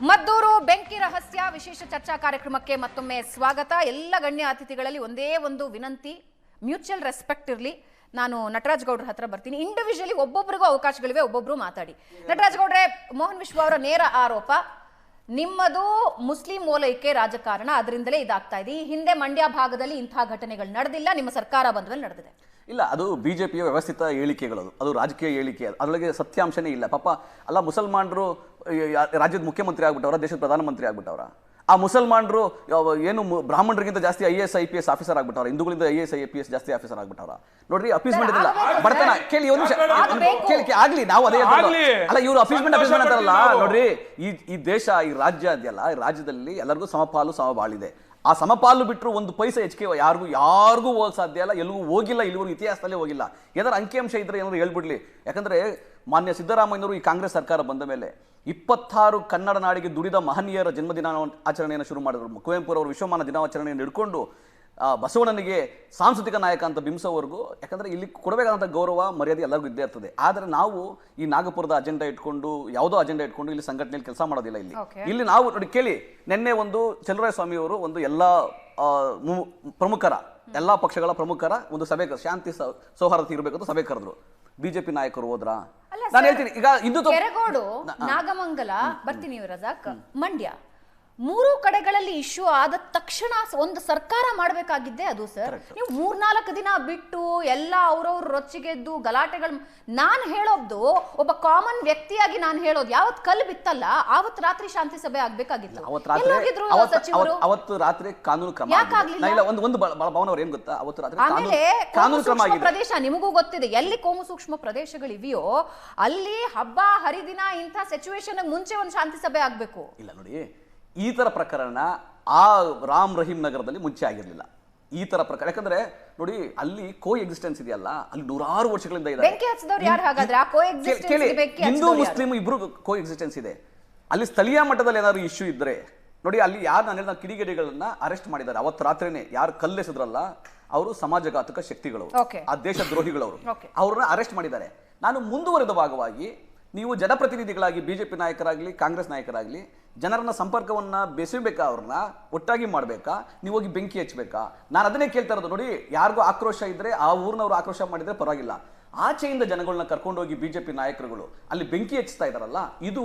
ಮದ್ದೂರು ಬೆಂಕಿ ರಹಸ್ಯ ವಿಶೇಷ ಚರ್ಚಾ ಕಾರ್ಯಕ್ರಮಕ್ಕೆ ಮತ್ತೊಮ್ಮೆ ಸ್ವಾಗತ. ಎಲ್ಲ ಗಣ್ಯ ಅತಿಥಿಗಳಲ್ಲಿ ಒಂದೇ ಒಂದು ವಿನಂತಿ ಮ್ಯೂಚುವಲ್ ರೆಸ್ಪೆಕ್ಟ್ ಇರಲಿ. ನಾನು ನಟರಾಜ್ ಗೌಡ್ರ ಹತ್ರ ಬರ್ತೀನಿ. ಇಂಡಿವಿಜುವಲಿ ಒಬ್ಬೊಬ್ಬರಿಗೂ ಅವಕಾಶಗಳಿವೆ, ಒಬ್ಬೊಬ್ರು ಮಾತಾಡಿ. ನಟರಾಜ್ ಗೌಡ್ರೆ, ಮೋಹನ್ ವಿಶ್ವ ಅವರ ನೇರ ಆರೋಪ, ನಿಮ್ಮದು ಮುಸ್ಲಿಂ ಓಲೈಕೆ ರಾಜಕಾರಣ, ಅದರಿಂದಲೇ ಇದಾಗ್ತಾ ಇದೆ. ಈ ಹಿಂದೆ ಮಂಡ್ಯ ಭಾಗದಲ್ಲಿ ಇಂತಹ ಘಟನೆಗಳು ನಡೆದಿಲ್ಲ, ನಿಮ್ಮ ಸರ್ಕಾರ ಬಂದ ಮೇಲೆ ನಡೆದಿದೆ. ಇಲ್ಲ, ಅದು ಬಿಜೆಪಿಯ ವ್ಯವಸ್ಥಿತ ಹೇಳಿಕೆಗಳು ಅದು. ರಾಜಕೀಯ ಹೇಳಿಕೆ. ಅದರೊಳಗೆ ಸತ್ಯಾಂಶನೇ ಇಲ್ಲ. ಪಾಪ, ಅಲ್ಲ, ಮುಸಲ್ಮಾನರು ರಾಜ್ಯದ ಮುಖ್ಯಮಂತ್ರಿ ಆಗ್ಬಿಟ್ಟವ್ರ ದೇಶದ ಪ್ರಧಾನಮಂತ್ರಿ ಆಗ್ಬಿಟ್ಟವ್ರ? ಆ ಮುಸಲ್ಮಾನರು ಏನು ಬ್ರಾಹ್ಮಣರಿಗಿಂತ ಜಾಸ್ತಿ I S I P S officer ಆಗ್ಬಿಟ್ಟವ್ರ? ಹಿಂದೂಗಳಿಂದ I S I P S ಜಾಸ್ತಿ ಆಫೀಸರ್ ಆಗ್ಬಿಟ್ಟವ್ರ? ನೋಡ್ರಿ ಅಪೀಸ್ಮೆಂಟ್ ಇಲ್ಲ ಬಡತನ ಕೇಳಿ ಒಂದು ಕೇಳಿ ಆಗ್ಲಿ ನಾವು ಅದೇ ಅಲ್ಲ ಇವರು ಅಪೀಸ್ಮೆಂಟ್ ಅಪೀಸ್ಮೆಂಟ್ ಅಂತಾರಲ್ಲ ನೋಡ್ರಿ ಈ ಈ ದೇಶ ಈ ರಾಜ್ಯ ಇದೆಯಲ್ಲ ಈ ರಾಜ್ಯದಲ್ಲಿ ಎಲ್ಲರಿಗೂ ಸಮಪಾಲು ಸಮಬಾಳಿದೆ. ಆ ಸಮಪಾಲು ಬಿಟ್ಟರು ಒಂದು ಪೈಸೆ ಹೆಚ್ಚಿಗೆ ಯಾರಿಗೂ ಯಾರಿಗೂ ಹೋಗಕ್ ಸಾಧ್ಯ ಇಲ್ಲ ಎಲ್ಲಿಗೂ ಹೋಗಿಲ್ಲ ಇಲ್ಲಿವರೆಗೂ ಇತಿಹಾಸದಲ್ಲೇ ಹೋಗಿಲ್ಲ. ಏನಾದ್ರು ಅಂಕಿಅಂಶ ಇದ್ರೆ ಏನಾದ್ರು ಹೇಳ್ಬಿಡ್ಲಿ. ಯಾಕಂದ್ರೆ ಮಾನ್ಯ ಸಿದ್ದರಾಮಯ್ಯನವರು ಈ ಕಾಂಗ್ರೆಸ್ ಸರ್ಕಾರ ಬಂದ ಮೇಲೆ ಇಪ್ಪತ್ತಾರು ಕನ್ನಡ ನಾಡಿಗೆ ದುಡಿದ ಮಹನೀಯರ ಜನ್ಮದಿನ ಆಚರಣೆಯನ್ನು ಶುರು ಮಾಡಿದ್ರು. ಕುವೆಂಪುರವರು ವಿಶ್ವಮಾನ ದಿನಾಚರಣೆಯನ್ನು ಹಿಡ್ಕೊಂಡು ಬಸವಣ್ಣನಿಗೆ ಸಾಂಸ್ಕೃತಿಕ ನಾಯಕ ಅಂತ ಬಿಂಬಿಸೋವರೆಗೂ ಯಾಕಂದ್ರೆ ಇಲ್ಲಿ ಕೊಡಬೇಕಾದಂಥ ಗೌರವ ಮರ್ಯಾದೆ ಎಲ್ಲರಿಗೂ ಇದ್ದೇ ಇರ್ತದೆ. ಆದರೆ ನಾವು ಈ ನಾಗಪುರದ ಅಜೆಂಡಾ ಇಟ್ಕೊಂಡು ಯಾವುದೋ ಅಜೆಂಡಾ ಇಟ್ಕೊಂಡು ಇಲ್ಲಿ ಸಂಘಟನೆಯಲ್ಲಿ ಕೆಲಸ ಮಾಡೋದಿಲ್ಲ ಇಲ್ಲಿ. ಇಲ್ಲಿ ನಾವು ನೋಡಿ ಕೇಳಿ ನಿನ್ನೆ ಒಂದು ಚಲುರಾಯ ಸ್ವಾಮಿಯವರು ಒಂದು ಎಲ್ಲ ಪ್ರಮುಖರ ಎಲ್ಲಾ ಪಕ್ಷಗಳ ಪ್ರಮುಖರ ಒಂದು ಸಭೆ ಶಾಂತಿ ಸೌಹಾರ್ದ ಸೌಹಾರ್ದತೆ ಇರಬೇಕಂತ ಸಭೆ ಕರೆದ್ರು. ಬಿಜೆಪಿ ನಾಯಕರು ಹೋದ್ರ? ನಾನು ಹೇಳ್ತೀನಿ ಈಗ ಇದು ಕೆರಗೋಡು ನಾಗಮಂಗಲ ಬರ್ತೀನಿ ರಜಾಕ್ ಮಂಡ್ಯ. ಮೂರು ಕಡೆಗಳಲ್ಲಿ ಇಶ್ಯೂ ಆದ ತಕ್ಷಣ ಒಂದು ಸರ್ಕಾರ ಮಾಡಬೇಕಾಗಿದ್ದೆ ಅದು ಸರ್. ನೀವು ಮೂರ್ನಾಲ್ಕು ದಿನ ಬಿಟ್ಟು ಎಲ್ಲ ಅವ್ರವ್ರ ರೊಚ್ಚಿಗೆದ್ದು ಗಲಾಟೆಗಳು ನಾನು ಹೇಳೋದು ಒಬ್ಬ ಕಾಮನ್ ವ್ಯಕ್ತಿಯಾಗಿ ನಾನು ಹೇಳೋದು. ಯಾವತ್ ಕಲ್ಲು ಬಿತ್ತಲ್ಲ ಆವತ್ ರಾತ್ರಿ ಶಾಂತಿ ಸಭೆ ಆಗ್ಬೇಕಾಗಿತ್ತು. ಅವತ್ತು ರಾತ್ರಿ ಕಾನೂನು ಕ್ರಮ ಒಂದು ಏನ್ ಗೊತ್ತಾ? ಅವತ್ತು ರಾತ್ರಿ ಆಮೇಲೆ ಕಾನೂನು ಕ್ರಮ ಪ್ರದೇಶ ನಿಮಗೂ ಗೊತ್ತಿದೆ ಎಲ್ಲಿ ಕೋಮು ಸೂಕ್ಷ್ಮ ಪ್ರದೇಶಗಳಿವೆಯೋ ಅಲ್ಲಿ ಹಬ್ಬ ಹರಿದಿನ ಇಂಥ ಸಿಚುವೇಶನ್ ಮುಂಚೆ ಒಂದು ಶಾಂತಿ ಸಭೆ ಆಗ್ಬೇಕು. ಇಲ್ಲ ನೋಡಿ ಈ ತರ ಪ್ರಕರಣ ಆ ರಾಮ್ ರಹೀಂ ನಗರದಲ್ಲಿ ಮುಂಚೆ ಆಗಿರಲಿಲ್ಲ. ಈ ತರ ಪ್ರಕರಣ. ಯಾಕಂದ್ರೆ ನೋಡಿ ಅಲ್ಲಿ ಕೋ ಎಕ್ಸಿಸ್ಟೆನ್ಸ್ ಇದೆಯಲ್ಲ ಅಲ್ಲಿ ನೂರಾರು ವರ್ಷಗಳಿಂದ ಇದೆ ಹಿಂದೂ ಮುಸ್ಲಿಂ ಇಬ್ರು ಕೋ ಎಕ್ಸಿಸ್ಟೆನ್ಸ್ ಇದೆ. ಅಲ್ಲಿ ಸ್ಥಳೀಯ ಮಟ್ಟದಲ್ಲಿ ಏನಾದ್ರು ಇಶ್ಯೂ ಇದ್ರೆ ನೋಡಿ ಅಲ್ಲಿ ಯಾರು ನಾನು ಹೇಳಿದ ಕಿಡಿಗೇಡಿಗಳನ್ನ ಅರೆಸ್ಟ್ ಮಾಡಿದ್ದಾರೆ? ಅವತ್ತು ರಾತ್ರಿನೇ ಯಾರು ಕಲ್ಲೆಸದ್ರಲ್ಲ ಅವರು ಸಮಾಜಘಾತಕ ಶಕ್ತಿಗಳು. ಆ ದೇಶ ದ್ರೋಹಿಗಳವರು. ಅವ್ರನ್ನ ಅರೆಸ್ಟ್ ಮಾಡಿದ್ದಾರೆ. ನಾನು ಮುಂದುವರೆದ ಭಾಗವಾಗಿ ನೀವು ಜನಪ್ರತಿನಿಧಿಗಳಾಗಿ ಬಿಜೆಪಿ ನಾಯಕರಾಗಲಿ ಕಾಂಗ್ರೆಸ್ ನಾಯಕರಾಗ್ಲಿ ಜನರನ್ನ ಸಂಪರ್ಕವನ್ನ ಬೆಸಬೇಕಾ ಅವ್ರನ್ನ? ಒಟ್ಟಾಗಿ ಮಾಡ್ಬೇಕಾ? ನೀವು ಹೋಗಿ ಬೆಂಕಿ ಹಚ್ಚಬೇಕಾ ನಾನು ಅದನ್ನೇ ಕೇಳ್ತಾ ಇರೋದು. ನೋಡಿ, ಯಾರಿಗೂ ಆಕ್ರೋಶ ಇದ್ರೆ ಆ ಊರಿನವ್ರು ಆಕ್ರೋಶ ಮಾಡಿದ್ರೆ ಪರವಾಗಿಲ್ಲ. ಆಚೆಯಿಂದ ಜನಗಳನ್ನ ಕರ್ಕೊಂಡೋಗಿ ಬಿಜೆಪಿ ನಾಯಕರುಗಳು ಅಲ್ಲಿ ಬೆಂಕಿ ಹಚ್ತಾ ಇದಾರಲ್ಲ, ಇದು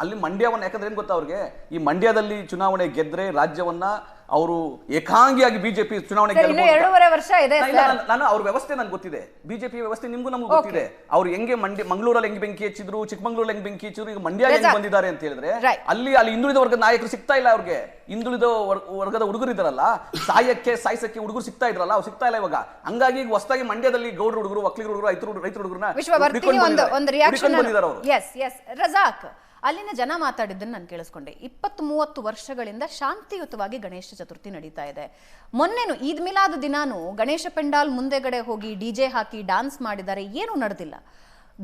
ಅಲ್ಲಿ ಮಂಡ್ಯವನ್ನ ಯಾಕಂದ್ರೆ ಏನು ಗೊತ್ತಾ ಅವ್ರಿಗೆ? ಈ ಮಂಡ್ಯದಲ್ಲಿ ಚುನಾವಣೆ ಗೆದ್ದರೆ ರಾಜ್ಯವನ್ನ ಅವರು ಏಕಾಂಗಿಯಾಗಿ ಬಿಜೆಪಿ ಚುನಾವಣೆ. ಎರಡೂವರೆ ವರ್ಷ ಇದೆ. ನಾನು- ಅವ್ರ ವ್ಯವಸ್ಥೆ ನನ್ಗೆ ಗೊತ್ತಿದೆ. ಬಿಜೆಪಿ ವ್ಯವಸ್ಥೆ ನಿಮ್ಗೂ ನಮ್ಗೆ ಗೊತ್ತಿದೆ. ಅವ್ರು ಹೆಂಗೆ ಮಂಡ್ಯ ಮಂಗಳೂರಲ್ಲಿ ಹೆಂಗ್ ಬೆಂಕಿ ಹಚ್ಚಿದ್ರು ಚಿಕ್ಕಮಂಗ್ಳೂರಲ್ಲಿ ಹೆಂಗ್ ಬೆಂಕಿ ಹಚ್ಚಿದ್ರು ಈಗ ಮಂಡ್ಯ ಹೆಂಗ್ ಬಂದಿದ್ದಾರೆ ಅಂತ ಹೇಳಿದ್ರೆ ಅಲ್ಲಿ ಅಲ್ಲಿ ಹಿಂದುಳಿದ ವರ್ಗದ ನಾಯಕರು ಸಿಗ್ತಾ ಇಲ್ಲ ಅವ್ರಿಗೆ. ಹಿಂದುಳಿದ ವರ್ಗದ ಹುಡುಗರು ಇದಾರಲ್ಲ ಸಾಯಕ್ಕೆ ಸಾಯಿಸಕ್ಕೆ ಹುಡುಗರು ಸಿಗ್ತಾ ಇದ್ರಲ್ಲ ಅವ್ರು ಸಿಗ್ತಾ ಇಲ್ಲ ಇವಾಗ. ಹಂಗಾಗಿ ಈಗ ಹೊಸದಾಗಿ ಮಂಡ್ಯದಲ್ಲಿ ಗೌಡ್ರ ಹುಡುಗರು ಒಕ್ಕಲಿಗರ ಹುಡುಗರು ರೈತರು ರೈತರ ಹುಡುಗರನ್ನ ಬಂದಿದ್ದಾರೆ. ಅವರು. ಅಲ್ಲಿನ ಜನ ಮಾತಾಡಿದ್ದನ್ನು ನಾನು ಕೇಳಿಸ್ಕೊಂಡೆ. ಇಪ್ಪತ್ತು ಮೂವತ್ತು ವರ್ಷಗಳಿಂದ ಶಾಂತಿಯುತವಾಗಿ ಗಣೇಶ ಚತುರ್ಥಿ ನಡೀತಾ ಇದೆ. ಮೊನ್ನೆನು ಈದ್ ಮಿಲಾದ ದಿನಾನು ಗಣೇಶ ಪೆಂಡಾಲ್ ಮುಂದೆಗಡೆ ಹೋಗಿ ಡಿಜೆ ಹಾಕಿ ಡಾನ್ಸ್ ಮಾಡಿದ್ದಾರೆ. ಏನೂ ನಡೆದಿಲ್ಲ.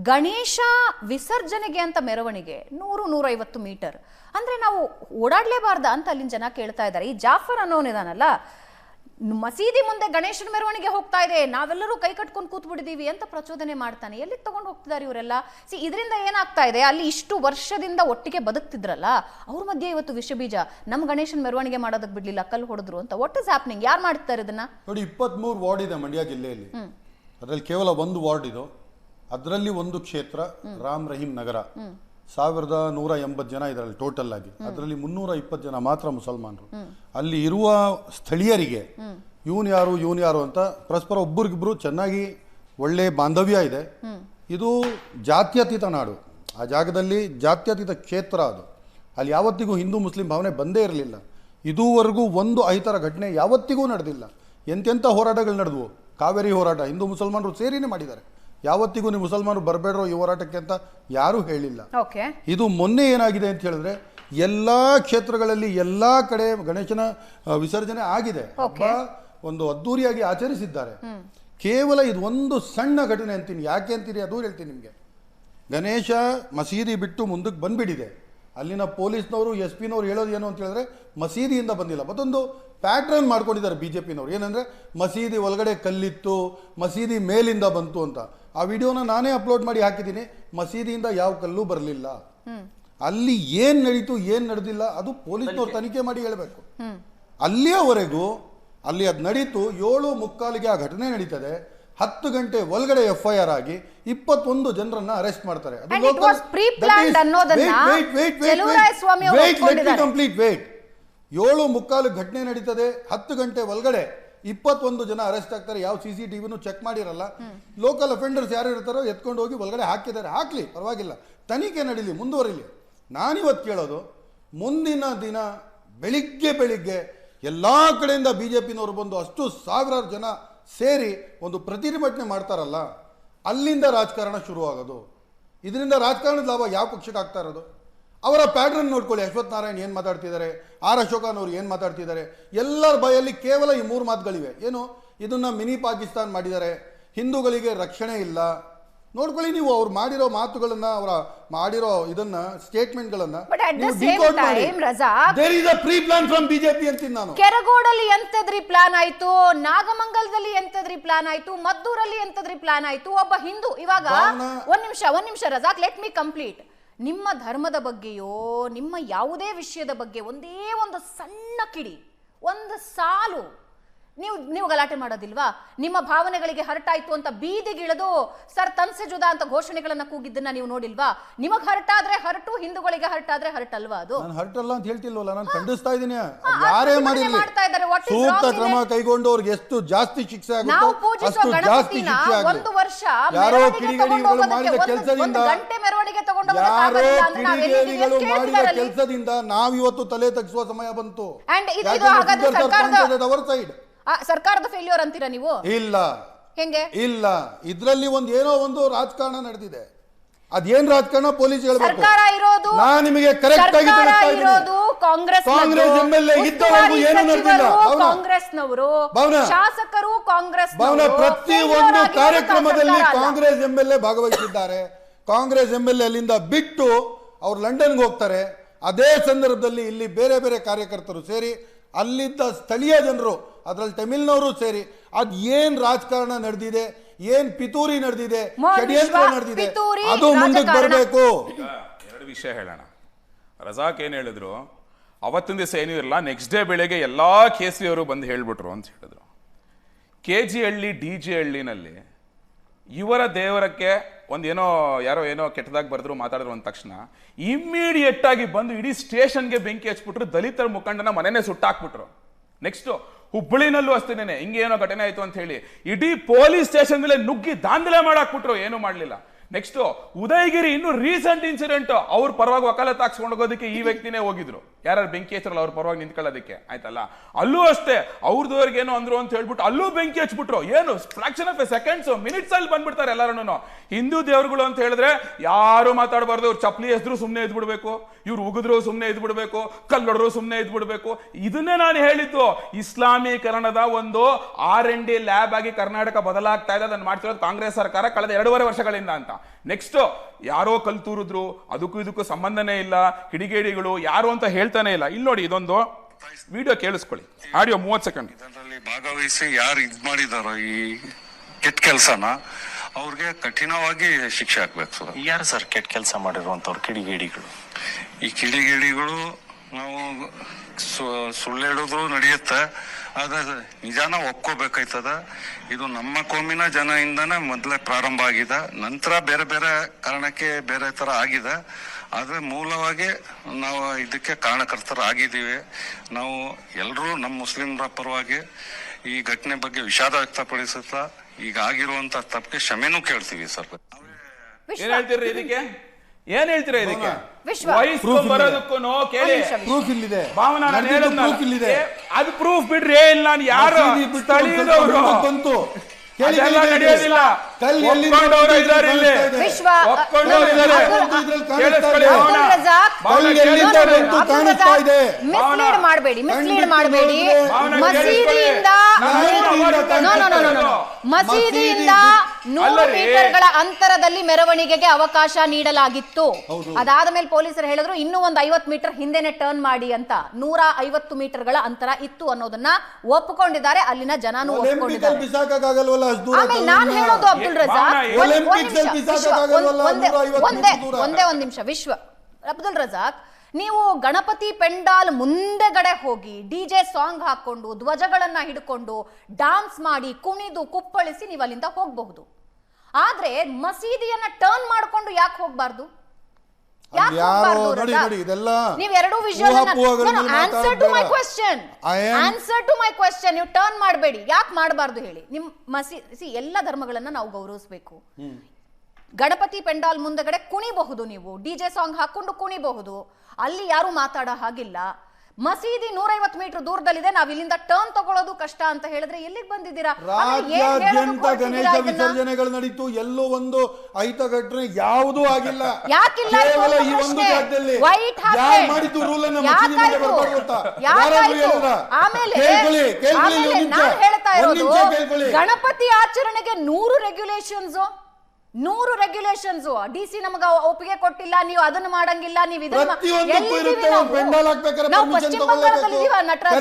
ಗಣೇಶ ವಿಸರ್ಜನೆಗೆ ಅಂತ ಮೆರವಣಿಗೆ ನೂರು ನೂರೈವತ್ತು ಮೀಟರ್. ಅಂದ್ರೆ ನಾವು ಓಡಾಡ್ಲೇಬಾರ್ದ ಅಂತ ಅಲ್ಲಿನ ಜನ ಕೇಳ್ತಾ ಇದ್ದಾರೆ. ಈ ಜಾಫರ್ ಅನ್ನೋನಿದಾನಲ್ಲ ಮಸೀದಿ ಮುಂದೆ ಗಣೇಶನ ಮೆರವಣಿಗೆ ಹೋಗ್ತಾ ಇದೆ. ನಾವೆಲ್ಲರೂ ಕೈ ಕಟ್ಕೊಂಡು ಕೂತ್ ಬಿಡಿದೀವಿ ಅಂತ ಪ್ರಚೋದನೆ ಮಾಡ್ತಾನೆ. ಎಲ್ಲಿ ತಗೊಂಡು ಹೋಗ್ತಿದ್ದಾರೆ ಇವರೆಲ್ಲ? ಸಿ ಇದರಿಂದ ಏನಾಗ್ತಾ ಇದೆ? ಅಲ್ಲಿ ಇಷ್ಟು ವರ್ಷದಿಂದ ಒಟ್ಟಿಗೆ ಬದುಕ್ತಿದ್ರಲ್ಲ ಅವ್ರ ಮಧ್ಯೆ ಇವತ್ತು ವಿಷಬೀಜ. ನಮ್ಮ ಗಣೇಶನ ಮೆರವಣಿಗೆ ಮಾಡೋದಕ್ಕೆ ಬಿಡ್ಲಿಲ್ಲ ಕಲ್ಲು ಹೊಡೆದ್ರು ಅಂತ. ವಾಟ್ ಇಸ್ ಹ್ಯಾಪ್ನಿಂಗ್ ಯಾರು ಮಾಡ್ತಾರೆ ಇದನ್ನ? ನೋಡಿ ಇಪ್ಪತ್ತ್ಮೂರು ವಾರ್ಡ್ ಇದೆ ಮಂಡ್ಯ ಜಿಲ್ಲೆಯಲ್ಲಿ. ಅದರಲ್ಲಿ ಕೇವಲ ಒಂದು ವಾರ್ಡ್ ಇದು. ಅದರಲ್ಲಿ ಒಂದು ಕ್ಷೇತ್ರ ರಾಮ್ ರಹೀಂ ನಗರ. ಸಾವಿರದ ನೂರ ಎಂಬತ್ತು ಜನ ಇದರಲ್ಲಿ ಟೋಟಲ್ ಆಗಿ. ಅದರಲ್ಲಿ ಮುನ್ನೂರ ಇಪ್ಪತ್ತು ಜನ ಮಾತ್ರ ಮುಸಲ್ಮಾನರು. ಅಲ್ಲಿ ಇರುವ ಸ್ಥಳೀಯರಿಗೆ ಇವನು ಯಾರು ಇವನು ಯಾರು ಅಂತ ಪರಸ್ಪರ ಒಬ್ಬರಿಗಿಬ್ರು ಚೆನ್ನಾಗಿ ಒಳ್ಳೆ ಬಾಂಧವ್ಯ ಇದೆ. ಇದು ಜಾತ್ಯತೀತ ನಾಡು. ಆ ಜಾಗದಲ್ಲಿ ಜಾತ್ಯತೀತ ಕ್ಷೇತ್ರ ಅದು. ಅಲ್ಲಿ ಯಾವತ್ತಿಗೂ ಹಿಂದೂ ಮುಸ್ಲಿಂ ಭಾವನೆ ಬಂದೇ ಇರಲಿಲ್ಲ. ಇದುವರೆಗೂ ಒಂದು ಐತರ ಘಟನೆ ಯಾವತ್ತಿಗೂ ನಡೆದಿಲ್ಲ. ಎಂತೆಂಥ ಹೋರಾಟಗಳು ನಡೆದವು? ಕಾವೇರಿ ಹೋರಾಟ. ಹಿಂದೂ ಮುಸಲ್ಮಾನರು ಸೇರಿನೇ ಮಾಡಿದ್ದಾರೆ. ಯಾವತ್ತಿಗೂ ನೀವು ಮುಸಲ್ಮಾನರು ಬರಬೇಡ್ರೋ ಈ ಹೋರಾಟಕ್ಕೆ ಅಂತ ಯಾರೂ ಹೇಳಿಲ್ಲ. ಓಕೆ. ಇದು ಮೊನ್ನೆ ಏನಾಗಿದೆ ಅಂತ ಹೇಳಿದ್ರೆ ಎಲ್ಲ ಕ್ಷೇತ್ರಗಳಲ್ಲಿ ಎಲ್ಲ ಕಡೆ ಗಣೇಶನ ವಿಸರ್ಜನೆ ಆಗಿದೆ. ಒಂದು ಅದ್ದೂರಿಯಾಗಿ ಆಚರಿಸಿದ್ದಾರೆ. ಕೇವಲ ಇದು ಒಂದು ಸಣ್ಣ ಘಟನೆ ಅಂತೀನಿ. ಯಾಕೆ ಅಂತೀರಿ? ಅದು ಹೇಳ್ತೀನಿ ನಿಮಗೆ. ಗಣೇಶ ಮಸೀದಿ ಬಿಟ್ಟು ಮುಂದಕ್ಕೆ ಬಂದ್ಬಿಟ್ಟಿದೆ. ಅಲ್ಲಿನ ಪೊಲೀಸ್ನವರು ಎಸ್ ಪಿನವರು ಹೇಳೋದು ಏನು ಅಂತ ಹೇಳಿದ್ರೆ ಮಸೀದಿಯಿಂದ ಬಂದಿಲ್ಲ. ಮತ್ತೊಂದು ಪ್ಯಾಟ್ರನ್ ಮಾಡ್ಕೊಂಡಿದ್ದಾರೆ ಬಿ ಜೆ ಪಿನವರು ಏನಂದ್ರೆ ಮಸೀದಿ ಒಳಗಡೆ ಕಲ್ಲಿತ್ತು ಮಸೀದಿ ಮೇಲಿಂದ ಬಂತು ಅಂತ. ಆ ವಿಡಿಯೋನ ನಾನೇ ಅಪ್ಲೋಡ್ ಮಾಡಿ ಹಾಕಿದ್ದೀನಿ. ಮಸೀದಿಯಿಂದ ಯಾವ ಕಲ್ಲು ಬರಲಿಲ್ಲ. ಅಲ್ಲಿ ಏನ್ ನಡೀತು ಏನ್ ನಡೆದಿಲ್ಲ ಅದು ಪೊಲೀಸ್ನವ್ರು ತನಿಖೆ ಮಾಡಿ ಹೇಳಬೇಕು. ಅಲ್ಲಿಯವರೆಗೂ ಅಲ್ಲಿ ಅದು ನಡೀತು ಏಳು ಮುಕ್ಕಾಲಿಗೆ ಆ ಘಟನೆ ನಡೀತದೆ. ಹತ್ತು ಗಂಟೆ ಒಳಗಡೆ ಎಫ್ ಐ ಆರ್ ಆಗಿ ಇಪ್ಪತ್ತೊಂದು ಜನರನ್ನ ಅರೆಸ್ಟ್ ಮಾಡ್ತಾರೆ. ಅದು ವೇಟ್. ಏಳು ಮುಕ್ಕಾಲು ಘಟನೆ ನಡೀತದೆ. ಹತ್ತು ಗಂಟೆ ಒಳಗಡೆ. ಇಪ್ಪತ್ತೊಂದು ಜನ ಅರೆಸ್ಟ್ ಆಗ್ತಾರೆ, ಯಾವ ಸಿ ಸಿ ಟಿವಿನೂ ಚೆಕ್ ಮಾಡಿರಲ್ಲ. ಲೋಕಲ್ ಅಫೆಂಡರ್ಸ್ ಯಾರು ಇರ್ತಾರೋ ಎತ್ಕೊಂಡು ಹೋಗಿ ಒಳಗಡೆ ಹಾಕಿದ್ದಾರೆ. ಹಾಕ್ಲಿ, ಪರವಾಗಿಲ್ಲ. ತನಿಖೆ ನಡೀಲಿ, ಮುಂದುವರಿಲಿ. ನಾನಿವತ್ತು ಕೇಳೋದು, ಮುಂದಿನ ದಿನ ಬೆಳಿಗ್ಗೆ ಬೆಳಿಗ್ಗೆ ಎಲ್ಲ ಕಡೆಯಿಂದ ಬಿ ಜೆ ಪಿನವರು ಬಂದು ಅಷ್ಟು ಸಾವಿರಾರು ಜನ ಸೇರಿ ಒಂದು ಪ್ರತಿಭಟನೆ ಮಾಡ್ತಾರಲ್ಲ, ಅಲ್ಲಿಂದ ರಾಜಕಾರಣ ಶುರುವಾಗೋದು. ಇದರಿಂದ ರಾಜಕಾರಣದ ಲಾಭ ಯಾವ ಪಕ್ಷಕ್ಕೆ ಆಗ್ತಾ ಇರೋದು? ಅವರ ಪ್ಯಾಟ್ರನ್ ನೋಡ್ಕೊಳ್ಳಿ. ಅಶ್ವಥ್ ನಾರಾಯಣ್ ಏನು ಮಾತಾಡ್ತಿದ್ದಾರೆ? ಆರ್ ಅಶೋಕನ್ ಅವರು ಏನು ಮಾತಾಡ್ತಿದ್ದಾರೆ? ಎಲ್ಲರ ಬಾಯಲ್ಲಿ ಕೇವಲ ಈ ಮೂರು ಮಾತುಗಳಿವೆ. ಏನು? ಇದನ್ನ ಮಿನಿ ಪಾಕಿಸ್ತಾನ್ ಮಾಡಿದ್ದಾರೆ. ಹಿಂದೂಗಳಿಗೆ ರಕ್ಷಣೆ ಇಲ್ಲ. ನೋಡ್ಕೊಳ್ಳಿ ನೀವು ಅವ್ರು ಮಾಡಿರೋ ಮಾತುಗಳನ್ನ ಅವರ ಮಾಡಿರೋ ಇದನ್ನ ಸ್ಟೇಟ್ಮೆಂಟ್ಗಳನ್ನ there is a pre plan from BJP ಅಂತೀನಿ ನಾನು. ಕೆರಗೋಡಲ್ಲಿ ಎಂತದ್ರಿ ಪ್ಲಾನ್ ಆಯ್ತು? ನಾಗಮಂಗಲದಲ್ಲಿ ಎಂತದ್ರಿ ಪ್ಲಾನ್ ಆಯ್ತು? ಮದ್ದೂರಲ್ಲಿ ಎಂತದ್ರಿ ಪ್ಲಾನ್ ಆಯ್ತು? ಒಬ್ಬ ಹಿಂದೂ ಇವಾಗ ಒಂದ್ ನಿಮಿಷ ಒಂದ್ ನಿಮಿಷ ರಜಾಕ್ ಲೆಟ್ ಮೀ ಕಂಪ್ಲೀಟ್ ನಿಮ್ಮ ಧರ್ಮದ ಬಗ್ಗೆಯೋ ನಿಮ್ಮ ಯಾವುದೇ ವಿಷಯದ ಬಗ್ಗೆ ಒಂದೇ ಒಂದು ಸಣ್ಣ ಕಿಡಿ ಒಂದು ಸಾಲು ನೀವು ನೀವು ಗಲಾಟೆ ಮಾಡೋದಿಲ್ವಾ? ನಿಮ್ಮ ಭಾವನೆಗಳಿಗೆ ಹರಟಾಯ್ತು ಅಂತ ಬೀದಿಗಿಳಿದು ಸರ್ ತನ್ಸೆ ಜುದ ಅಂತ ಘೋಷಣೆಗಳನ್ನ ಕೂಗಿದ್ದನ್ನ ನೀವು ನೋಡಿಲ್ವಾ? ನಿಮಗ್ ಹರಟಾದ್ರೆ ಹರ್ಟು ಹಿಂದೂಗಳಿಗೆ ಹರಟಾದ್ರೆ ಹರಟಲ್ವಾ ಅದು? ನಾನು ಹರಟಲ್ಲ ಅಂತ ಹೇಳ್ತಿಲ್ವಲ್ಲ ನಾನು ಖಂಡಿಸ್ತಾ ಇದ್ದೀನಿ ಯಾರೇ ಮಾಡಿರ್ಲಿ. ಸೂಕ್ತ ಕ್ರಮ? ಕೈಗೊಂಡು ಅವ್ರಿಗೆ ಎಷ್ಟು ಜಾಸ್ತಿ ಶಿಕ್ಷೆ ನಾವು ಆಗುತ್ತೋ ಪೂಜಿಸೋ ಅಷ್ಟು ಜಾಸ್ತಿ ಗಣಪತಿನ ಒಂದು ವರ್ಷ ಯಾರೋ ಕಿಡಿಗೇಡಿಗಳು ಮಾಡಿದ ಕೆಲಸದಿಂದ ಗಂಟೆ ಮೆರವಣಿಗೆ ತಗೊಂಡು ಯಾರೋ ಕಿಡಿಗೇಡಿಗಳು ಮಾಡಿದ ಕೆಲಸದಿಂದ ನಾವು ಇವತ್ತು ತಲೆ ತಗ್ಗಿಸುವ ಸಮಯ ಬಂತು. ಅಂಡ್ ಇದು- ಹಾಗಾದ್ರೆ ಸರ್ಕಾರದ- ಅವರ್ ಸೈಡ್ ಸರ್ಕಾರದ ಫೇಲ್ಯೂರ್ ಅಂತೀರಾ ನೀವು? ಇಲ್ಲ. ಹೆಂಗೆ? ಇಲ್ಲ. ಇದ್ರಲ್ಲಿ ಒಂದು ಏನೋ ಒಂದು ರಾಜಕಾರಣ ನಡೆದಿದೆ. ಅದೇನ್ ರಾಜಕಾರಣ? ಪೊಲೀಸ್ ಹೇಳ್ಬೇಕು. ಸರ್ಕಾರ ಇರೋದು ನಾನ್ ನಿಮಗೆ ಕರೆಕ್ಟ್ ಆಗಿ ಸರ್ಕಾರ ತಿಳಿಸ್ತಾ ಇದ್ದೀನಿ. ಇರೋದು ಕಾಂಗ್ರೆಸ್ ಕಾಂಗ್ರೆಸ್ MLA ಇದ್ದವರೆಗೂ ಏನೂ ನಡೆದಿಲ್ಲ. ಭಾವನಾ. ಕಾಂಗ್ರೆಸ್ನವರು. ಭಾವನಾ. ಶಾಸಕರು ಕಾಂಗ್ರೆಸ್ ಭಾವನ ಪ್ರತಿ ಒಂದು ಕಾರ್ಯಕ್ರಮದಲ್ಲಿ ಕಾಂಗ್ರೆಸ್ ಎಂ ಎಲ್ ಎ ಭಾಗವಹಿಸಿದ್ದಾರೆ. ಕಾಂಗ್ರೆಸ್ ಎಂ ಎಲ್ ಎ ಅಲ್ಲಿಂದ ಬಿಟ್ಟು ಅವ್ರು ಲಂಡನ್ಗೆ ಹೋಗ್ತಾರೆ. ಅದೇ ಸಂದರ್ಭದಲ್ಲಿ ಇಲ್ಲಿ ಬೇರೆ ಬೇರೆ ಕಾರ್ಯಕರ್ತರು ಸೇರಿ ಅಲ್ಲಿದ್ದ ಸ್ಥಳೀಯ ಜನರು ಅದರಲ್ಲಿ ತಮಿಳ್ನವರು ಸೇರಿ. ಅದ್ ಏನ್ ರಾಜಕಾರಣ ನಡೆದಿದೆ ಏನ್ ಪಿತೂರಿ ನಡೆದಿದೆ ಷಡ್ಯಂತ್ರ ನಡೆದಿದೆ ಅದು ಮುಂದಕ್ಕೆ ಬರಬೇಕು. ಎರಡು ವಿಷಯ ಹೇಳೋಣ. ರಜಾಕ್ ಏನ್ ಹೇಳಿದ್ರು? ಅವತ್ತಿನ ದಿವಸ ಏನೂ ಇರಲ್ಲ ನೆಕ್ಸ್ಟ್ ಡೇ ಬೆಳಗ್ಗೆ ಎಲ್ಲ ಕೆ ಸಿ ಅವರು ಬಂದು ಹೇಳ್ಬಿಟ್ರು ಅಂತ ಹೇಳಿದ್ರು. K G Halli D G ಹಳ್ಳಿನಲ್ಲಿ ಇವರ ದೇವರಕ್ಕೆ ಒಂದೇನೋ ಏನೋ ಯಾರೋ ಏನೋ ಕೆಟ್ಟದಾಗಿ ಬರೆದ್ರು ಮಾತಾಡಿದ್ರು ಅಂದ ತಕ್ಷಣ ಇಮ್ಮಿಡಿಯೇಟ್ ಆಗಿ ಬಂದು ಇಡೀ ಸ್ಟೇಷನ್ಗೆ ಬೆಂಕಿ ಹಚ್ಬಿಟ್ರು ದಲಿತರ ಮುಖಂಡನ ಮನೆನೇ ಸುಟ್ಟಾಕ್ಬಿಟ್ರು. ನೆಕ್ಸ್ಟ್ ಹುಬ್ಬಳ್ಳಿನಲ್ಲೂ ಅಷ್ಟೇನೆ ಹಿಂಗೆ ಘಟನೆ ಆಯ್ತು ಅಂತ ಹೇಳಿ. ಇಡೀ ಪೊಲೀಸ್ ಸ್ಟೇಷನ್ ಮೇಲೆ ನುಗ್ಗಿ ದಾಂಧಲೆ ಮಾಡಾಕ್ಬಿಟ್ರು ಏನು ಮಾಡಲಿಲ್ಲ. ನೆಕ್ಸ್ಟ್ ಉದಯಗಿರಿ ಇನ್ನು ರೀಸೆಂಟ್ ಇನ್ಸಿಡೆಂಟ್ ಅವ್ರ ಪರವಾಗಿ ವಕಾಲತ್ ಹಾಕ್ಸ್ಕೊಂಡು ಹೋಗೋದಕ್ಕೆ ಈ ವ್ಯಕ್ತಿನೇ ಹೋಗಿದ್ರು ಯಾರು ಬೆಂಕಿ ಹಚ್ಚರಲ್ಲ ಅವ್ರ ಪರವಾಗಿ ನಿಂತ್ಕೊಳ್ಳೋದಕ್ಕೆ ಆಯ್ತಲ್ಲ ಅಲ್ಲೂ ಅಷ್ಟೇ ಅವ್ರದವ್ರಿಗೆ ಏನು ಅಂದ್ರು ಅಂತ ಹೇಳ್ಬಿಟ್ಟು ಅಲ್ಲೂ ಬೆಂಕಿ ಹಚ್ಬಿಟ್ರು ಏನು fraction of a seconds minutes ಅಲ್ಲಿ ಬಂದ್ಬಿಡ್ತಾರೆ ಎಲ್ಲರೂ ಹಿಂದೂ ದೇವರುಗಳು ಅಂತ ಹೇಳಿದ್ರೆ ಯಾರು ಮಾತಾಡಬಾರ್ದು ಇವ್ರು ಚಪ್ಪಲಿ ಎದ್ರು ಸುಮ್ಮನೆ ಇದ್ಬಿಡ್ಬೇಕು ಇವ್ರು ಉಗಿದ್ರು ಸುಮ್ಮನೆ ಇದ್ಬಿಡ್ಬೇಕು ಕಲ್ಲೊಡ್ರು ಸುಮ್ಮನೆ ಇದ್ಬಿಡ್ಬೇಕು ಇದನ್ನೇ ನಾನು ಹೇಳಿದ್ದು ಇಸ್ಲಾಮೀಕರಣದ ಒಂದು ಆರ್ ಎನ್ ಡಿ ಲ್ಯಾಬ್ ಆಗಿ ಕರ್ನಾಟಕ ಬದಲಾಗ್ತಾ ಇದೆ ಅದನ್ನು ಮಾಡ್ತಿರೋದು ಕಾಂಗ್ರೆಸ್ ಸರ್ಕಾರ ಕಳೆದ ಎರಡೂವರೆ ವರ್ಷಗಳಿಂದ ಅಂತ ನೆಕ್ಸ್ಟ್ ಯಾರೋ ಕಲ್ತೂರಿದ್ರು ಅದಕ್ಕೂ ಇದಕ್ಕೂ ಸಂಬಂಧನೇ ಇಲ್ಲ ಕಿಡಿಗೇಡಿಗಳು ಯಾರು ಅಂತ ಹೇಳ್ತಾನೆ ಇಲ್ಲ. ಇಲ್ಲಿ ನೋಡಿ ಇದೊಂದು ವಿಡಿಯೋ ಕೇಳಿಸ್ಕೊಳ್ಳಿ. ಆಡಿಯೋ ಮೂವತ್ತು ಸೆಕೆಂಡ್ ಇದರಲ್ಲಿ ಭಾಗವಹಿಸಿ ಯಾರು ಇದ್ ಮಾಡಿದಾರೋ ಈ ಕೆಟ್ಟ ಕೆಲಸನ ಅವ್ರಿಗೆ ಕಠಿಣವಾಗಿ ಶಿಕ್ಷೆ ಹಾಕ್ಬೇಕು ಸರ್ ಯಾರು ಸರ್ ಕೆಟ್ಟ ಕೆಲಸ ಮಾಡಿರುವಂತವ್ರು ಕಿಡಿಗೇಡಿಗಳು? ಈ ಕಿಡಿಗೇಡಿಗಳು ನಾವು ಸುಳ್ಳು ಹೇಳೋದು ನಡೆಯುತ್ತೆ, ಆದ್ರೆ ನಿಜಾನ ಒಪ್ಕೋಬೇಕಾಯ್ತದ? ಇದು ನಮ್ಮ ಕೋಮಿನ ಜನದಿಂದನೇ ಮೊದಲೇ ಪ್ರಾರಂಭ ಆಗಿದೆ. ನಂತರ ಬೇರೆ ಬೇರೆ ಕಾರಣಕ್ಕೆ ಬೇರೆ ತರ ಆಗಿದೆ. ಆದರೆ ಮೂಲವಾಗಿ ನಾವು ಇದಕ್ಕೆ ಕಾರಣಕರ್ತರ ಆಗಿದ್ದೀವಿ. ನಾವು ಎಲ್ಲರೂ ನಮ್ಮ ಮುಸ್ಲಿಮರ ಪರವಾಗಿ ಈ ಘಟನೆ ಬಗ್ಗೆ ವಿಷಾದ ವ್ಯಕ್ತಪಡಿಸುತ್ತಾ, ಈಗ ಆಗಿರುವಂತ ತಪ್ಪಿಗೆ ಕ್ಷಮೆನೂ ಕೇಳ್ತೀವಿ ಸರ್. ಏನ್ ಹೇಳ್ತೀರಿ ಇದಕ್ಕೆ? ಏನ್ ಹೇಳ್ತೀರಾ ಇದಕ್ಕೆ? ಬರೋದಕ್ಕೂ ಕೇಳಿ. ಪ್ರೂಫ್ ಇಲ್ಲಿದೆ. ಭಾವನಾ ನಾನು ಪ್ರೂಫ್ ಇಲ್ಲಿದೆ. ಏ, ಅದು ಪ್ರೂಫ್ ಬಿಡ್ರಿ ಇಲ್ಲ ನಾನು ಯಾರು? ಬಿಟ್ಟು ಬಂತು ಕೇಳಿ ಅದೆಲ್ಲ ಕೇಳಿ ನಡೆಯೋದಿಲ್ಲ. ಕಲ್ಲು ಎಲ್ಲಿಂದ ಒಪ್ಕೊಂಡವ್ರು ಬಂತು ಇದ್ದಾರೆ ಇಲ್ಲಿ. ಕಾಣಿಸ್ತಾ ಇದೆ. ವಿಶ್ವ ಒಪ್ಕೊಂಡವ್ರು ಇದ್ದಾರೆ. ಅಬ್ದುಲ್- ಇದ್ರಲ್ಲಿ ಕೇಳಿಸ್ಕೊಳ್ಳಿ ಇದೆ. ಅಬ್ದುಲ್ ರಜಾಕ್ ಭಾವನಾ ಎಲ್ಲಿಂದ ಬಂತು ಕಾಣಿಸ್ತಾ ಇದೆ. ಮಿಸ್ಲೀಡ್ ಮಾಡಬೇಡಿ ಮಿಸ್ಲೀಡ್ ಮಾಡಬೇಡಿ. ಮಸೀದಿಯಿಂದ ಮಸೀದಿಯಿಂದ ನೂರು. ಮೀಟರ್ಗಳ ಅಂತರದಲ್ಲಿ ಮೆರವಣಿಗೆಗೆ ಅವಕಾಶ ನೀಡಲಾಗಿತ್ತು. ಅದಾದ ಮೇಲೆ ಪೊಲೀಸರು ಹೇಳಿದ್ರು ಇನ್ನೂ ಒಂದು ಐವತ್ತು ಮೀಟರ್ ಹಿಂದೆನೆ ಟರ್ನ್ ಮಾಡಿ ಅಂತ ನೂರ ಐವತ್ತು ಮೀಟರ್ಗಳ ಅಂತರ ಇತ್ತು ಅನ್ನೋದನ್ನ ಒಪ್ಪಿಕೊಂಡಿದ್ದಾರೆ ಅಲ್ಲಿನ ಜನನು ಒಪ್ಪಿಕೊಂಡಿದ್ದಾರೆ ನಾನು. ಹೇಳೋದು ಅಬ್ದುಲ್ ರಜಾಕ್ ಭಾವನಾ, ಒಂದ್- ಒಂದ್ ಒಲಿಂಪಿಕ್ಸ್ ಅಲ್ಲಿ ನಿಮಿಷ, ಬಿಸಾಕ ವಿಶ್ವ, ಆಗಲ್ವಲ್ಲ, ಒಂದ್- ಒಂದೇ 150 ಒಂದೇ ದೂರ. ಒಂದೇ ಒಂದ್ ನಿಮಿಷ ವಿಶ್ವ ಅಬ್ದುಲ್ ರಜಾಕ್ ನೀವು ಗಣಪತಿ ಪೆಂಡಾಲ್ ಮುಂದೆಗಡೆ ಹೋಗಿ ಡಿ ಜೆ ಸಾಂಗ್ ಹಾಕೊಂಡು ಧ್ವಜಗಳನ್ನ ಹಿಡ್ಕೊಂಡು ಡಾನ್ಸ್ ಮಾಡಿ ಕುಣಿದು ಕುಪ್ಪಳಿಸಿ ನೀವು ಅಲ್ಲಿಂದ ಹೋಗಬಹುದು. ಆದ್ರೆ ಮಸೀದಿಯನ್ನ ಟರ್ನ್ ಮಾಡ್ಕೊಂಡು ಯಾಕೆ ಹೋಗಬಾರ್ದು? ಅಲ್ಲಿ ಯಾರೋ ನೋಡಿ ನೋಡಿ ಇದೆಲ್ಲ ನೀವು ಎರಡು ವಿಷಯ ಆನ್ಸರ್ ಟು ಮೈ ಮಾತಾಡ್ಬೇಡ. Question answer to my question ನೀವು ಟರ್ನ್ ಮಾಡಬೇಡಿ. ಯಾಕೆ ಮಾಡಬಾರ್ದು ಹೇಳಿ? ನಿಮ್ ಮಸಿ ಎಲ್ಲ ಧರ್ಮಗಳನ್ನ ನಾವು ಗೌರವಿಸಬೇಕು. ಗಣಪತಿ ಪೆಂಡಾಲ್ ಮುಂದಗಡೆ ಕುಣಿಬಹುದು ನೀವು. ಡಿ ಜೆ ಸಾಂಗ್ ಹಾಕೊಂಡು ಕುಣಿಬಹುದು. ಅಲ್ಲಿ ಯಾರು ಮಾತಾಡೋ ಹಾಗಿಲ್ಲ. ಮಸೀದಿ ನೂರೈವತ್ತು ಮೀಟರ್ ದೂರದಲ್ಲಿದೆ. ನಾವ್ ಇಲ್ಲಿಂದ ಟರ್ನ್ ತಗೊಳ್ಳೋದು ಕಷ್ಟ ಅಂತ ಹೇಳಿದ್ರೆ ಎಲ್ಲಿಗೆ ಬಂದಿದ್ದೀರಾ? ರಾಜ್ಯಾದ್ಯಂತ ಗಣೇಶ? ವಿಸರ್ಜನೆಗಳು ನಡೀತು. ಎಲ್ಲೋ ಒಂದು ಐತ ಘಟನೆ ಯಾವುದೂ ಆಗಿಲ್ಲ. ಯಾಕಿಲ್ಲ ಕೇವಲ ಈ ಒಂದು ಜಾಗದಲ್ಲಿ ವೈಟ್. ಯಾರು ಮಾಡಿದ್ದು ರೂಲ್ ಅನ್ನ ಮಸೀದಿ ಯಾರಾದ್ರೂ ಹೇಳಿದ್ರಾ? ಆಮೇಲೆ ಕೇಳ್ಕೊಳ್ಳಿ ನಿಮಿಷ. ನಿಮಿಷ ಕೇಳ್ಕೊಳ್ಳಿ. ಗಣಪತಿ ಆಚರಣೆಗೆ ನೂರು ರೆಗ್ಯುಲೇಷನ್ಸ್ ನೂರು ರೆಗ್ಯುಲೇಷನ್ಸ್ ಡಿ ಸಿ ನಮಗ ಒಪ್ಪಿಗೆ ಕೊಟ್ಟಿಲ್ಲ ನೀವು ಅದನ್ನ ಮಾಡಂಗಿಲ್ಲ ನೀವು ಇದನ್ನ ನಾವು? ಪಶ್ಚಿಮ. ಬಂಗಾಳದಲ್ಲಿ ನಟರಾಜ್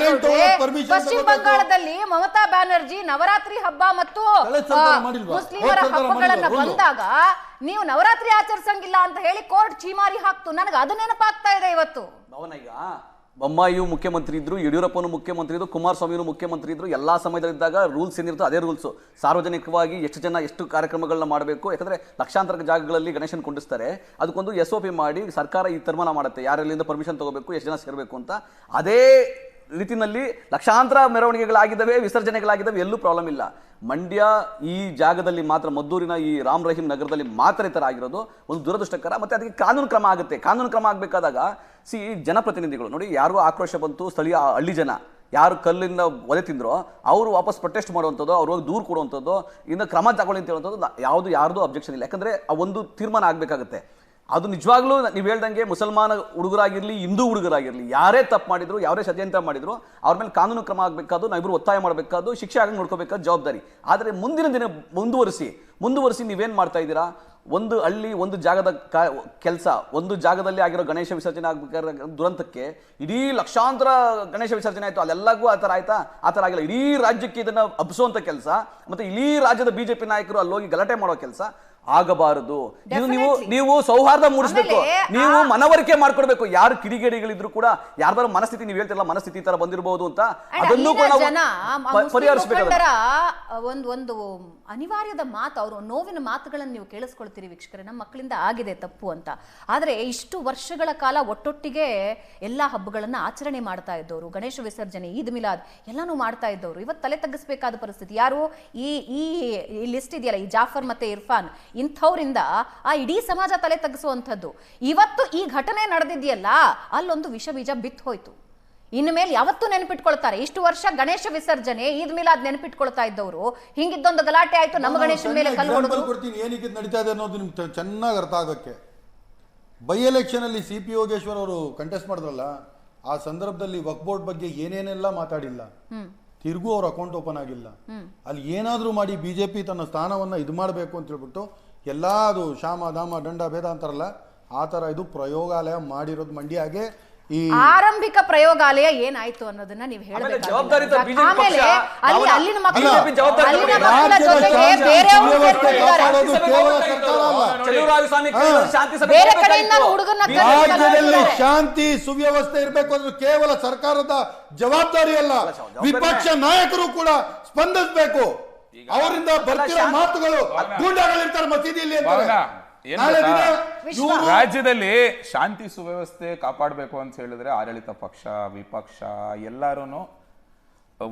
ಪಶ್ಚಿಮ. ಬಂಗಾಳದಲ್ಲಿ ಮಮತಾ ಬ್ಯಾನರ್ಜಿ ನವರಾತ್ರಿ ಹಬ್ಬ ಮತ್ತು? ಮುಸ್ಲಿಮರ ಹಬ್ಬಗಳನ್ನ ಬಂದಾಗ ನೀವು ನವರಾತ್ರಿ ಆಚರಿಸಂಗಿಲ್ಲ ಅಂತ ಹೇಳಿ ಕೋರ್ಟ್ ಚೀಮಾರಿ ಹಾಕ್ತು ನನಗೆ ಅದು ನೆನಪಾಗ್ತಾ ಇದೆ ಇವತ್ತು ಬೊಮ್ಮಾಯಿಯು ಮುಖ್ಯಮಂತ್ರಿ ಇದ್ದರು ಯಡಿಯೂರಪ್ಪನು ಮುಖ್ಯಮಂತ್ರಿ ಇದ್ರು ಕುಮಾರಸ್ವಾಮಿಯೂ ಮುಖ್ಯಮಂತ್ರಿ ಇದ್ದರು ಎಲ್ಲ ಸಮಯದಲ್ಲಿದ್ದಾಗ ರೂಲ್ಸ್ ಏನಿರುತ್ತೋ ಅದೇ ರೂಲ್ಸು. ಸಾರ್ವಜನಿಕವಾಗಿ ಎಷ್ಟು ಜನ ಎಷ್ಟು ಕಾರ್ಯಕ್ರಮಗಳನ್ನ ಮಾಡಬೇಕು, ಯಾಕಂದರೆ ಲಕ್ಷಾಂತರ ಜಾಗಗಳಲ್ಲಿ ಗಣೇಶನ ಕುಂಡಿಸ್ತಾರೆ. ಅದಕ್ಕೊಂದು ಎಸ್ ಒ ಪಿ ಮಾಡಿ ಸರ್ಕಾರ ಈ ತೀರ್ಮಾನ ಮಾಡುತ್ತೆ. ಯಾರೆಲ್ಲಿಂದ ಪರ್ಮಿಷನ್ ತಗೋಬೇಕು, ಎಷ್ಟು ಜನ ಸೇರಬೇಕು ಅಂತ. ಅದೇ ರೀತಿನಲ್ಲಿ ಲಕ್ಷಾಂತರ ಮೆರವಣಿಗೆಗಳಾಗಿದ್ದಾವೆ, ವಿಸರ್ಜನೆಗಳಾಗಿದ್ದಾವೆ, ಎಲ್ಲೂ ಪ್ರಾಬ್ಲಮ್ ಇಲ್ಲ. ಮಂಡ್ಯ ಈ ಜಾಗದಲ್ಲಿ ಮಾತ್ರ, ಮದ್ದೂರಿನ ಈ ರಾಮ್ ರಹೀಂ ನಗರದಲ್ಲಿ ಮಾತ್ರ ಈ ಥರ ಆಗಿರೋದು. ಒಂದು ದುರದೃಷ್ಟಕರ, ಮತ್ತೆ ಅದಕ್ಕೆ ಕಾನೂನು ಕ್ರಮ ಆಗುತ್ತೆ. ಕಾನೂನು ಕ್ರಮ ಆಗಬೇಕಾದಾಗ, ಸಿ, ಜನಪ್ರತಿನಿಧಿಗಳು, ನೋಡಿ, ಯಾರಿಗೂ ಆಕ್ರೋಶ ಬಂತು, ಸ್ಥಳೀಯ ಹಳ್ಳಿ ಜನ, ಯಾರು ಕಲ್ಲಿಂದ ಒಲೆ ತಿಂದ್ರೋ, ಅವರು ವಾಪಸ್ ಪ್ರೊಟೆಸ್ಟ್ ಮಾಡುವಂಥದ್ದು, ಅವ್ರು ಹೋಗಿ ದೂರು ಕೊಡುವಂಥದ್ದು, ಇನ್ನು ಕ್ರಮ ತಗೊಳ್ಳಿ ಅಂತ ಹೇಳುವಂಥದ್ದು ಯಾವುದು ಯಾರ್ದು ಅಬ್ಜೆಕ್ಷನ್ ಇಲ್ಲ. ಯಾಕಂದ್ರೆ ಆ ಒಂದು ತೀರ್ಮಾನ ಆಗಬೇಕಾಗುತ್ತೆ. ಅದು ನಿಜವಾಗ್ಲೂ ನೀವು ಹೇಳ್ದಂಗೆ ಮುಸಲ್ಮಾನ ಹುಡುಗರಾಗಿರ್ಲಿ, ಹಿಂದೂ ಹುಡುಗರಾಗಿರ್ಲಿ, ಯಾರೇ ತಪ್ಪು ಮಾಡಿದ್ರು, ಯಾರೇ ಷಡ್ಯಂತ್ರ ಮಾಡಿದ್ರು, ಅವ್ರ ಮೇಲೆ ಕಾನೂನು ಕ್ರಮ ಆಗಬೇಕಾದ್ದು, ನಾವಿಬ್ರು ಒತ್ತಾಯ ಮಾಡಬೇಕಾದ್ದು, ಶಿಕ್ಷೆ ಆಗಂಗೆ ನೋಡ್ಕೋಬೇಕಾದ ಜವಾಬ್ದಾರಿ. ಆದರೆ ಮುಂದಿನ ದಿನ ಮುಂದುವರಿಸಿ ಮುಂದುವರಿಸಿ ನೀವೇನು ಮಾಡ್ತಾ ಇದ್ದೀರಾ? ಒಂದು ಹಳ್ಳಿ, ಒಂದು ಜಾಗದ ಕೆಲಸ, ಒಂದು ಜಾಗದಲ್ಲಿ ಆಗಿರೋ ಗಣೇಶ ವಿಸರ್ಜನೆ ಆಗಬೇಕಾದ ದುರಂತಕ್ಕೆ ಇಡೀ ಲಕ್ಷಾಂತರ ಗಣೇಶ ವಿಸರ್ಜನೆ ಆಯಿತು, ಅಲ್ಲೆಲ್ಲಗೂ ಆ ಥರ ಆಯ್ತಾ? ಆ ಥರ ಆಗಿಲ್ಲ. ಇಡೀ ರಾಜ್ಯಕ್ಕೆ ಇದನ್ನು ಹಬ್ಬಿಸುವಂಥ ಕೆಲಸ, ಮತ್ತು ಇಡೀ ರಾಜ್ಯದ ಬಿಜೆಪಿ ನಾಯಕರು ಅಲ್ಲಿ ಹೋಗಿ ಗಲಾಟೆ ಮಾಡೋ ಕೆಲಸ ಆಗಬಾರದು. ಇದು ನೀವು ನೀವು ಸೌಹಾರ್ದ ಮೂಡಿಸ್ಬೇಕು. ನೀವು ಮನವರಿಕೆ ಮಾಡ್ಕೊಡ್ಬೇಕು. ಯಾರು ಕಿಡಿಗೇಡಿಗಳಿದ್ರು ಕೂಡ ಯಾರ್ದಾರು ಮನಸ್ಥಿತಿ ನೀವು ಹೇಳ್ತಿರಲ್ಲ ಮನಸ್ಥಿತಿ ತರ ಬಂದಿರಬಹುದು ಅಂತ ಅದನ್ನು ಕೂಡ ಪರಿಹರಿಸಬೇಕು ಒಂದು ಅನಿವಾರ್ಯದ ಮಾತು ಅವರು ನೋವಿನ ಮಾತುಗಳನ್ನು ನೀವು ಕೇಳಿಸ್ಕೊಳ್ತೀರಿ ವೀಕ್ಷಕರೇ. ನಮ್ಮ ಮಕ್ಕಳಿಂದ ಆಗಿದೆ ತಪ್ಪು ಅಂತ. ಆದರೆ ಇಷ್ಟು ವರ್ಷಗಳ ಕಾಲ ಒಟ್ಟೊಟ್ಟಿಗೆ ಎಲ್ಲ ಹಬ್ಬಗಳನ್ನ ಆಚರಣೆ ಮಾಡ್ತಾ ಇದ್ದವರು ಗಣೇಶ ವಿಸರ್ಜನೆ ಈದ್ ಮಿಲಾದ್ ಎಲ್ಲಾನು ಮಾಡ್ತಾ ಇದ್ದವರು ಇವತ್ತು ತಲೆ ತಗ್ಗಿಸಬೇಕಾದ ಪರಿಸ್ಥಿತಿ. ಯಾರು ಈ ಈ ಲಿಸ್ಟ್ ಇದೆಯಲ್ಲ ಈ ಜಾಫರ್ ಮತ್ತೆ ಇರ್ಫಾನ್. ಇಂಥವರಿಂದ ಆ ಇಡೀ ಸಮಾಜ ತಲೆ ತಗ್ಗಿಸುವಂಥದ್ದು ಇವತ್ತು ಈ ಘಟನೆ ನಡೆದಿದೆಯಲ್ಲ ಅಲ್ಲೊಂದು ವಿಷ ಬೀಜ ಬಿತ್ತು ಹೋಯ್ತು ಇನ್ನು ಮೇಲೆ ಯಾವತ್ತೂ ನೆನಪಿಟ್ಕೊಳ್ತಾರೆ. ಇಷ್ಟು ವರ್ಷ ಗಣೇಶ ವಿಸರ್ಜನೆ ಈದ್ ಅದ್ ನೆನಪಿಟ್ಕೊಳ್ತಾ ಇದ್ದವರು. ಹಿಂಗಿದ್ದೊಂದು ಗಲಾಟೆ ಆಯ್ತು ನಮ್ಮ ಗಣೇಶನ ಮೇಲೆ ಕೊಡ್ತೀನಿ ಏನಿಗೆ ನಡೀತಾ ಇದೆ ಅನ್ನೋದು ನಿಮ್ಗೆ ಚೆನ್ನಾಗಿ ಅರ್ಥ ಆಗೋಕ್ಕೆ. ಬೈ ಎಲೆಕ್ಷನ್ ಅಲ್ಲಿ ಸಿ ಪಿ ಯೋಗೇಶ್ವರ್ ಅವರು ಕಂಟೆಸ್ಟ್ ಮಾಡಿದ್ರಲ್ಲ ಆ ಸಂದರ್ಭದಲ್ಲಿ ವಕ್ ಬೋರ್ಡ್ ಬಗ್ಗೆ ಏನೇನೆಲ್ಲ ಮಾತಾಡಿಲ್ಲ. ತಿರ್ಗೂ ಅವ್ರ ಅಕೌಂಟ್ ಓಪನ್ ಆಗಿಲ್ಲ. ಅಲ್ಲಿ ಏನಾದ್ರೂ ಮಾಡಿ ಬಿಜೆಪಿ ತನ್ನ ಸ್ಥಾನವನ್ನ ಇದು ಮಾಡಬೇಕು ಅಂತ ಹೇಳ್ಬಿಟ್ಟು ಎಲ್ಲಾ ಅದು ಶಾಮ ದಾಮ ದಂಡ ಭೇದ ಅಂತಾರಲ್ಲ ಆ ತರ ಇದು ಪ್ರಯೋಗಾಲಯ ಮಾಡಿರೋದು ಮಂಡ್ಯಾಗೆ ಈ ಆರಂಭಿಕ ಪ್ರಯೋಗಾಲಯ ಏನಾಯ್ತು ಅನ್ನೋದನ್ನ ನೀವು ರಾಜ್ಯದಲ್ಲಿ ಶಾಂತಿ ಸುವ್ಯವಸ್ಥೆ ಇರಬೇಕು ಅಂದ್ರೆ ಕೇವಲ ಸರ್ಕಾರದ ಜವಾಬ್ದಾರಿ ಅಲ್ಲ ವಿಪಕ್ಷ ನಾಯಕರು ಕೂಡ ಸ್ಪಂದಿಸಬೇಕು. ಅವರಿಂದ ಬರ್ತಿರೋ ಮಾತುಗಳು ಗೂಂಡಾಗಳಿರ್ತಾರೆ ಮಸೀದಿಯಲ್ಲಿ ಅಂತಾರೆ. ನಾಳೆ ದಿನ ಇವ್ರು ರಾಜ್ಯದಲ್ಲಿ ಶಾಂತಿ ಸುವ್ಯವಸ್ಥೆ ಕಾಪಾಡಬೇಕು ಅಂತ ಹೇಳಿದ್ರೆ ಆಡಳಿತ ಪಕ್ಷ ವಿಪಕ್ಷ ಎಲ್ಲಾರು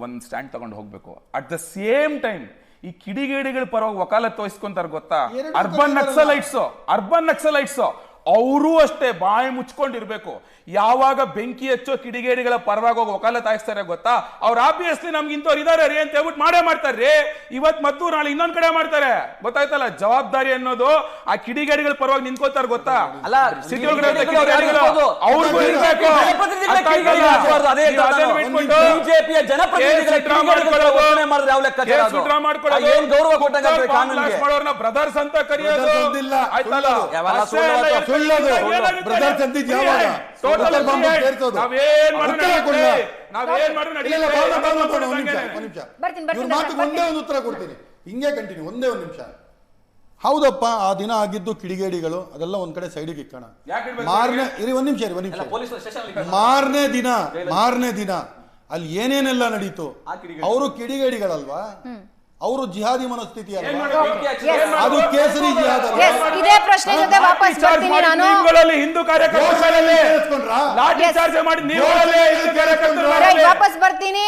ಒಂದ್ ಸ್ಟ್ಯಾಂಡ್ ತಗೊಂಡು ಹೋಗ್ಬೇಕು. ಅಟ್ ದ ಸೇಮ್ ಟೈಮ್ ಈ ಕಿಡಿಗೇಡಿಗಳ ಪರವಾಗಿ ವಕಾಲತ್ ವಹಿಸ್ಕೊಂತಾರೆ ಗೊತ್ತಾ? ಅರ್ಬನ್ ನಕ್ಸಲೈಟ್ಸ್ ಅರ್ಬನ್ ನಕ್ಸಲೈಟ್ಸ್ ಅವರು ಅಷ್ಟೇ ಬಾಯಿ ಮುಚ್ಕೊಂಡಿರ್ಬೇಕು. ಯಾವಾಗ ಬೆಂಕಿ ಹಚ್ಚೋ ಕಿಡಿಗೇಡಿಗಳ ಪರವಾಗಿ ಹೋಗಿ ಒಕಾಲ ತಾಯಿಸ್ತಾರೆ ಗೊತ್ತಾ? ಅವ್ರು ಆಬ್ವಿಯಸ್ಲಿ ನಮ್ಗೆ ಇಂಥವ್ರು ಇದಾರೆ ರೀ ಅಂತ ಹೇಳ್ಬಿಟ್ಟು ಮಾಡೇ ಮಾಡ್ತಾರೆ ಇವತ್ ಮತ್ತು ನಾಳೆ ಇನ್ನೊಂದ್ ಕಡೆ ಮಾಡ್ತಾರೆ. ಗೊತ್ತಾಯ್ತಲ್ಲ ಜವಾಬ್ದಾರಿ ಅನ್ನೋದು ಆ ಕಿಡಿಗೇಡಿಗಳ ಪರವಾಗಿ ನಿಂತ್ಕೋತಾರೆ ಗೊತ್ತಾ? ಅಲ್ಲ, ಸಿಟಿ ಒಳಗಡೆ ಬ್ರದರ್ಸ್ ಅಂತ ಕರೆಯೋದು. ಆಯ್ತಲ್ಲ? ಯಾವಾಗ? ಒಂದ್. ಒಂದ್ ಉತ್ತರ ಕೊಡ್ತೀನಿ. ಹಿಂಗೆ ಕಂಟಿನ್ಯೂ ಒಂದೇ ಒಂದು ನಿಮಿಷ. ಹೌದಪ್ಪ ಆ ದಿನ ಆಗಿದ್ದು ಕಿಡಿಗೇಡಿಗಳು ಅದೆಲ್ಲ ಒಂದ್ ಕಡೆ ಸೈಡಿಗೆ ಇಕ್ಕಣ. ಮಾರನೇ ಇರಿ ಒಂದ್ ನಿಮಿಷ ಇರಿ ಒಂದ್ ನಿಮಿಷ. ಪೊಲೀಸ್ ಸ್ಟೇಷನ್ ಮಾರನೇ ದಿನ ಮಾರನೇ ದಿನ ಅಲ್ಲಿ ಏನೇನೆಲ್ಲ ನಡೀತು? ಅವರು ಕಿಡಿಗೇಡಿಗಳಲ್ವಾ? ಅವರು ಜಿಹಾದಿ ಮನಸ್ಥಿತಿ ಅದು ಕೇಸರಿ ಜಿಹಾದ್ ಇದೇ ಪ್ರಶ್ನೆ ಜೊತೆ ವಾಪಸ್ ಬರ್ತೀನಿ ನಾನು. ಹಿಂದೂ ಕಾರ್ಯಕರ್ತರಲ್ಲಿ ಕೇಳಿಸ್ಕೊಂಡ್ರಾ? ಲಾಠಿ ಚಾರ್ಜ್ ಮಾಡಿ ನೀವು ಹಿಂದೂ ರೈಟ್ ಕಾರ್ಯಕರ್ತರು ವಾಪಸ್ ಬರ್ತೀನಿ.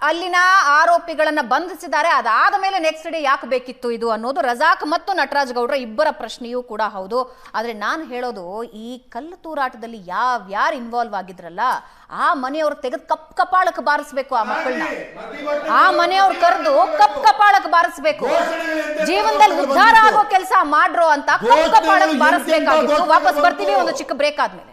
ಅಲ್ಲಿನ ಆರೋಪಿಗಳನ್ನ ಬಂಧಿಸಿದ್ದಾರೆ. ಅದಾದ ಮೇಲೆ ನೆಕ್ಸ್ಟ್ ಡೇ ಯಾಕೆ ಬೇಕಿತ್ತು ಇದು ಅನ್ನೋದು ರಜಾಕ್ ಮತ್ತು ನಟರಾಜ್ ಗೌಡ್ರ ಇಬ್ಬರ ಪ್ರಶ್ನೆಯೂ ಕೂಡ ಹೌದು. ಆದ್ರೆ ನಾನು ಹೇಳೋದು ಈ ಕಲ್ಲು ತೂರಾಟದಲ್ಲಿ ಯಾವ್ಯಾರು ಇನ್ವಾಲ್ವ್ ಆಗಿದ್ರಲ್ಲ ಆ ಮನೆಯವ್ರು ತೆಗೆದು ಕಪ್ ಕಪಾಳಕ್ಕೆ ಬಾರಿಸ್ಬೇಕು ಆ ಮಕ್ಕಳನ್ನ ಆ ಮನೆಯವ್ರು ಕರೆದು ಕಪ್ ಕಪಾಳಕ್ಕೆ ಬಾರಿಸ್ಬೇಕು. ಜೀವನದಲ್ಲಿ ಉದ್ಧಾರ ಆಗೋ ಕೆಲಸ ಮಾಡ್ರೋ ಅಂತ ಕಪ್ ಕಪಾಳಕ್ಕೆ ಬಾರಿಸ್ಬೇಕಾಗಿತ್ತು. ವಾಪಸ್ ಬರ್ತೀವಿ ಒಂದು ಚಿಕ್ಕ ಬ್ರೇಕ್ ಆದ್ಮೇಲೆ.